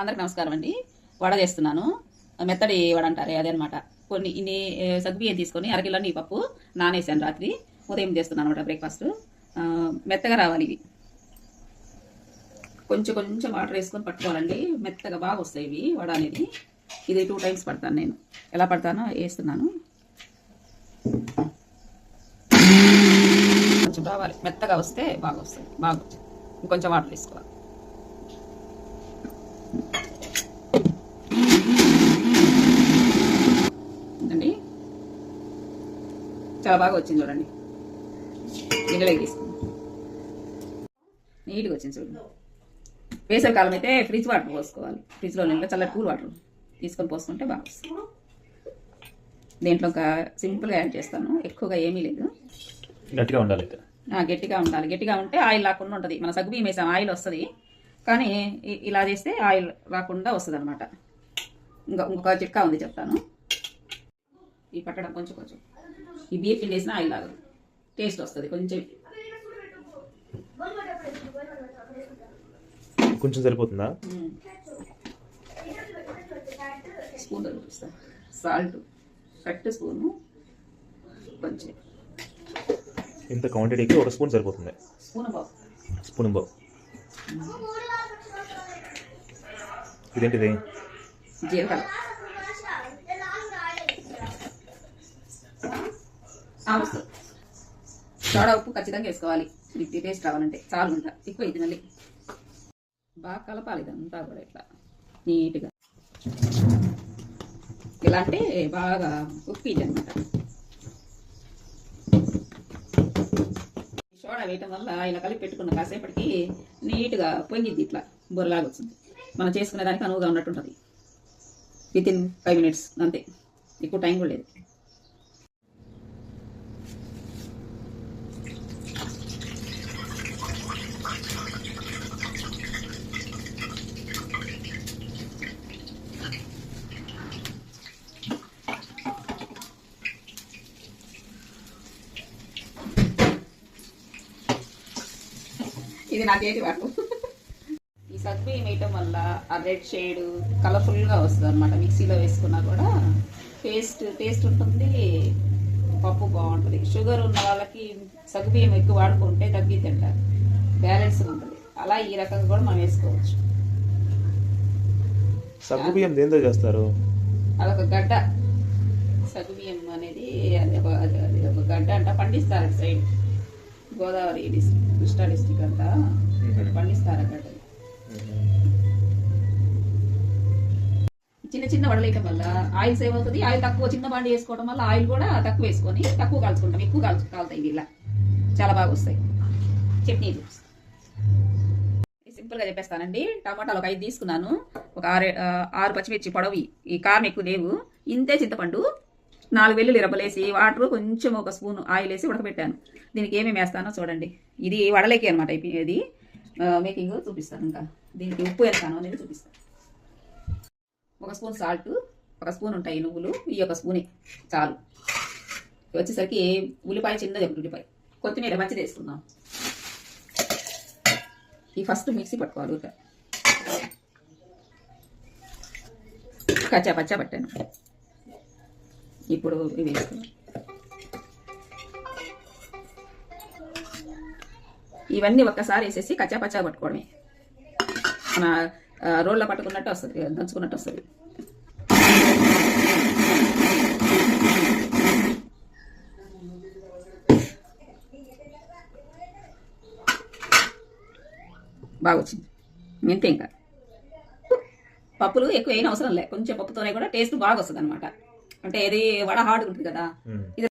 అందరికి నమస్కారం అండి. వడ చేస్తున్నాను. మెత్తడి వడ అంటారే అదే అనమాట కొన్ని ఇన్ని సగ్బియ్యం తీసుకొని అరకిలో ఈ పప్పు నానేసాను రాత్రి. ఉదయం చేస్తున్నాను అనమాట బ్రేక్ఫాస్ట్. మెత్తగా రావాలి ఇవి. కొంచెం కొంచెం వాటర్ వేసుకొని పట్టుకోవాలండి. మెత్తగా బాగా వస్తాయి ఇవి వడ అనేది. ఇది టూ టైమ్స్ పడతాను నేను. ఎలా పడతానో వేస్తున్నాను. కొంచెం రావాలి మెత్తగా వస్తే బాగా వస్తుంది బాగా. ఇంకొంచెం వాటర్ వేసుకోవాలి అండి చాలా బాగా వచ్చింది చూడండి. గిన్నెలోకి తీసుకుందాం నీట్గా వచ్చింది చూడండి. వేసవి కాలం అయితే ఫ్రిడ్జ్ వాటర్ పోసుకోవాలి. ఫ్రిడ్జ్లో నిల్వ చల్లటి కూల్ వాటర్ తీసుకొని పోసుకుంటే బాగా వస్తుంది. దీంట్లో ఒక సింపుల్గా యాడ్ చేస్తాను. ఎక్కువగా ఏమీ లేదు. గట్టిగా ఉండాలి గట్టిగా ఉండాలి. గట్టిగా ఉంటే ఆయిల్ రాకుండా ఉంటుంది. మన సగ్గు బియ్యం వేసాం ఆయిల్ వస్తుంది. కానీ ఇలా చేస్తే ఆయిల్ రాకుండా వస్తుంది అనమాట ఇంకా ఇంకొక చిట్కా ఉంది చెప్తాను. ఈ పట్టడం కొంచెం కొంచెం. ఈ బియ్యం పిండి వేసిన ఆయిల్ రాదు టేస్ట్ వస్తుంది కొంచెం. కొంచెం సరిపోతుందా. స్పూన్ చూపిస్తాను సాల్ట్ కరెక్ట్ స్పూను. కొంచెం. ఇంత క్వాంటిటీకి ఒక స్పూన్ సరిపోతుంది. స్పూన్ బాబు స్పూన్ బావు ఇదేంటిది? జీలకర్ర. సోడా ఉప్పు ఖచ్చితంగా వేసుకోవాలి. ఇది టేస్ట్ రావాలంటే చాలు ఉంటా ఎక్కువ ఇది మళ్ళీ. బాగా కలపాలి ఇదంతా కూడా ఇట్లా. నీట్గా ఇలా అంటే బాగా ఉప్పు ఇది అనమాట సోడా వేయటం వల్ల ఇలా కలిపి పెట్టుకున్న కాసేపటికి నీట్గా పొంగిద్ది ఇట్లా. బొరలాగా వచ్చింది. మనం చేసుకునే దానికి అనువుగా ఉన్నట్టుంటుంది. విత్ ఇన్ ఫైవ్ మినిట్స్ అంతే. ఎక్కువ టైం కూడా లేదు. ఇది నా చేతి వాటు ఈ సగ్గుబియ్యం వేయటం వల్ల ఆ రెడ్ షేడ్ కలర్ఫుల్గా వస్తుంది అనమాట మిక్సీలో వేసుకున్నా కూడా టేస్ట్ టేస్ట్ ఉంటుంది పప్పు బాగుంటుంది. షుగర్ ఉన్న వాళ్ళకి సగ్గుబియ్యం ఎక్కువ వాడుకుంటే తగ్గిద్ది అంటారు బ్యాలెన్స్ ఉంటుంది. అలా ఈ రకంగా కూడా మనం వేసుకోవచ్చు. సగ్గు బియ్యం దేంతో చేస్తారు? అదొక గడ్డ. సగ్గుబియ్యం అనేది అది ఒక అది అది ఒక గడ్డ అంట. పండిస్తారు side. Godavari district Krishna district అంతా పండిస్తారు గడ్డని చిన్న చిన్న వడలేయటం వల్ల ఆయిల్ సేవ్ అవుతుంది. ఆయిల్ తక్కువ చిన్న బండి వేసుకోవడం వల్ల ఆయిల్ కూడా తక్కువ వేసుకొని తక్కువ కాల్చుకుంటాం. ఎక్కువ కాల్చు కాలుతాయి ఇవి ఇలా చాలా బాగా వస్తాయి. చట్నీలు సింపుల్గా చెప్పేస్తానండి. టమాటాలు ఒక ఐదు తీసుకున్నాను. ఒక ఆరు ఆరు పచ్చిమిర్చి పొడవి. ఈ కారం ఎక్కువ లేవు. ఇంతే చింతపండు. నాలుగు వెల్లుల్లి రబ్బలేసి వాటర్ కొంచెం ఒక స్పూన్ ఆయిల్ వేసి ఉడకబెట్టాను. దీనికి ఏమేమి వేస్తానో చూడండి. ఇది వడలేకి అనమాట ఇది మేకింగ్ చూపిస్తాను ఇంకా. దీనికి ఉప్పు వేస్తాను నేను చూపిస్తాను. ఒక స్పూన్ సాల్ట్ ఒక స్పూన్ ఉంటాయి నువ్వులు ఈ ఒక స్పూనే చాలు. వచ్చేసరికి ఉల్లిపాయ చిన్నది ఒకటి ఉల్లిపాయ. కొత్తిమీర మంచిది వేసుకుందాం. ఈ ఫస్ట్ మిక్సీ పట్టుకోవాలి ఊరిక. కచ్చా పచ్చా పట్టాను. ఇప్పుడు ఇవి వేసుకున్నాం ఇవన్నీ ఒక్కసారి వేసేసి కచ్చా పచ్చా పట్టుకోవడమే. మన ఆ, రోల్లో పట్టుకున్నట్టు వస్తుంది దంచుకున్నట్టు వస్తుంది. బాగా వచ్చింది ఇంతే ఇంకా. పప్పులు ఎక్కువ అయిన అవసరం లే. కొంచెం పప్పుతోనే కూడా టేస్ట్ బాగా వస్తుంది అనమాట అంటే ఇది వడ హార్డ్ ఉంటుంది కదా. ఇది